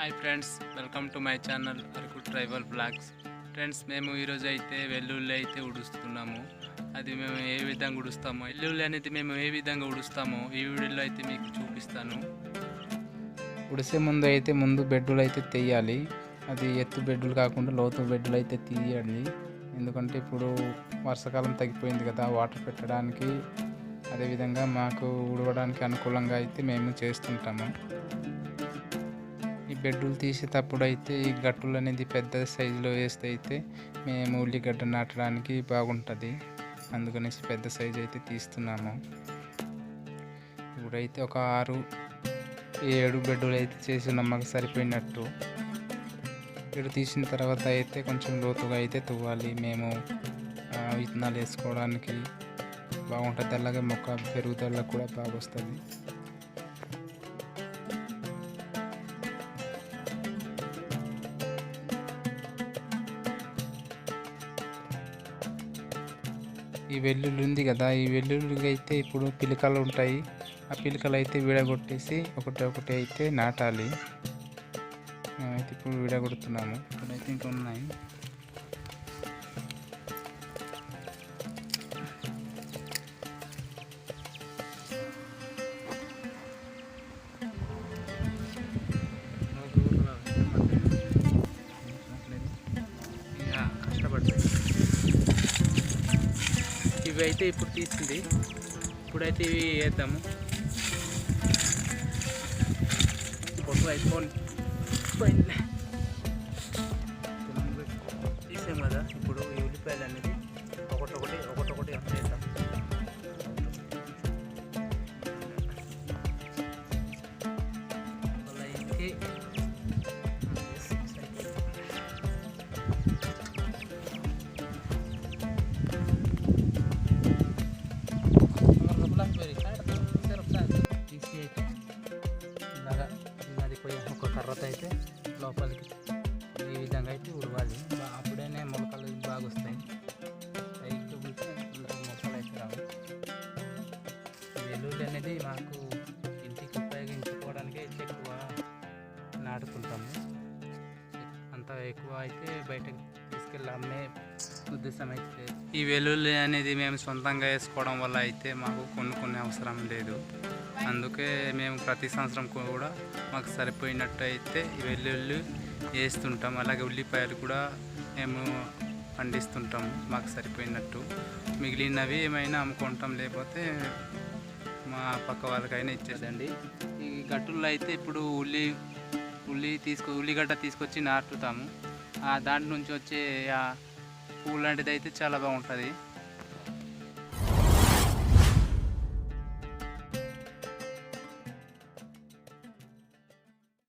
Hi friends welcome to my channel Araku tribal blogs friends మేము ఈరోజు అయితే వెల్లుల్లి అయితే ఉడుస్తున్నాము అది మేము ఏ విధంగా ఉడుస్తామో వెల్లుల్లి అనేది మేము ఏ విధంగా ఉడుస్తామో ఈ వీడియోలో అయితే మీకు చూపిస్తాను. ఉడిసే ముందు అయితే ముందు బెడ్లు అయితే తెయ్యాలి అది ఎత్తు బెడ్డులు కాకుండా లోతు బెడ్డులు అయితే తీయాలి ఎందుకంటే ఇప్పుడు వర్షాకాలం తగ్గిపోయింది కదా వాటర్ పెట్టడానికి అదేవిధంగా మాకు ఉడవడానికి అనుకూలంగా అయితే మేము చేస్తుంటాము. ఈ బెడ్డులు తీసేటప్పుడు అయితే ఈ గట్టులు అనేది పెద్ద సైజులో వేస్తే అయితే మేము ఉల్లిగడ్డ నాటడానికి బాగుంటుంది. అందుకనేసి పెద్ద సైజు అయితే తీస్తున్నాము. ఇప్పుడైతే ఒక ఆరు ఏడు బెడ్లు అయితే చేసి నమ్మకం సరిపోయినట్టు. ఇక్కడ తీసిన తర్వాత అయితే కొంచెం లోతుగా అయితే తువ్వాలి. మేము విత్తనాలు వేసుకోవడానికి బాగుంటుంది. అలాగే మొక్క పెరుగుదల కూడా బాగా వస్తుంది ఈ వెల్లుల్లి ఉంది కదా ఈ వెల్లుల్లికి అయితే ఇప్పుడు పిలకలు ఉంటాయి. ఆ పిలకలు అయితే విడగొట్టేసి ఒకటి ఒకటి అయితే నాటాలి. మేమైతే ఇప్పుడు విడగొడుతున్నాము. ఇక్కడైతే ఇంకా ఉన్నాయి ఇవి అయితే ఇప్పుడు తీసింది. ఇప్పుడైతే ఇవి వేద్దాము. Photo iPhone. పోయింది తీసాం కదా ఇప్పుడు ఈ ఉల్లిపాయలు అనేది ఒకటొకటి ఒకటొకటి వేద్దాం అలా అయితే తర్వాత అయితే లోపలికి. ఈ విధంగా అయితే ఉడవాలి అప్పుడే అప్పుడేనే మొలకలు బాగా వస్తాయి. రైతు మొక్కలు అయితే రావు. వెల్లుల్లి అనేది మాకు ఇంటికి ఉపయోగించుకోవడానికి అయితే ఎక్కువ నాటుకుంటాము. అంత ఎక్కువ అయితే బయటకు తీసుకెళ్ళి అమ్మే ఉద్దేశం అయితే ఈ వెల్లుల్లి అనేది మేము సొంతంగా వేసుకోవడం వల్ల అయితే మాకు కొనుక్కునే అవసరం లేదు. అందుకే మేము ప్రతి సంవత్సరం కూడా మాకు సరిపోయినట్టు అయితే ఈ వెల్లుల్లి వేస్తుంటాం. అలాగే ఉల్లిపాయలు కూడా మేము పండిస్తుంటాం. మాకు సరిపోయినట్టు. మిగిలినవి ఏమైనా అమ్ముకుంటాం. లేకపోతే మా పక్క వాళ్ళకైనా ఇచ్చేదండి ఈ గట్టుల్లో అయితే ఇప్పుడు ఉల్లి ఉల్లి తీసుకు ఉల్లిగడ్డ తీసుకొచ్చి నాటుతాము. ఆ దాంట్ నుంచి వచ్చే పూలు లాంటిది అయితే చాలా బాగుంటుంది.